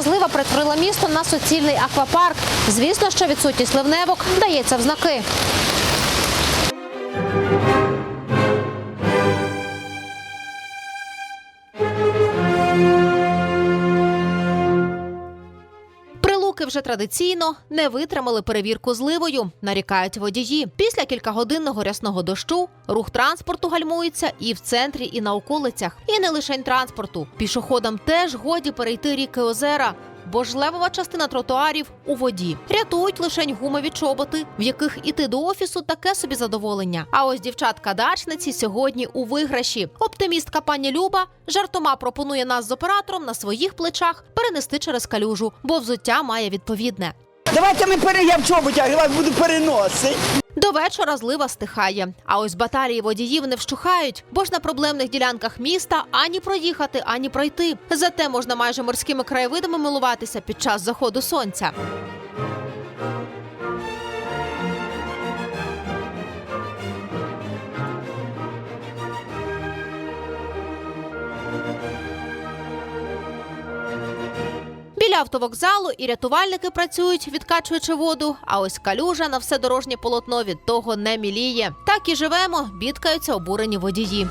Водна злива перетворила місто на суцільний аквапарк. Звісно, що відсутність ливневок дається в знаки. Прилуки вже традиційно не витримали перевірку зливою, нарікають водії. Після кількагодинного рясного дощу рух транспорту гальмується і в центрі, і на околицях. І не лише транспорту. Пішоходам теж годі перейти ріки озера. Бо ж левова частина тротуарів у воді рятують лише гумові чоботи, в яких іти до офісу таке собі задоволення. А ось дівчатка-дачниці сьогодні у виграші. Оптимістка пані Люба жартома пропонує нас з оператором на своїх плечах перенести через калюжу, бо взуття має відповідне. Давайте ми пере... я в чоботях, вас буду переносити. Вечора злива стихає. А ось баталії водіїв не вщухають, бо ж на проблемних ділянках міста ані проїхати, ані пройти. Зате можна майже морськими краєвидами милуватися під час заходу сонця. Автовокзалу і рятувальники працюють, відкачуючи воду. А ось калюжа на все дорожнє полотно від того не міліє. Так і живемо, бідкаються обурені водії.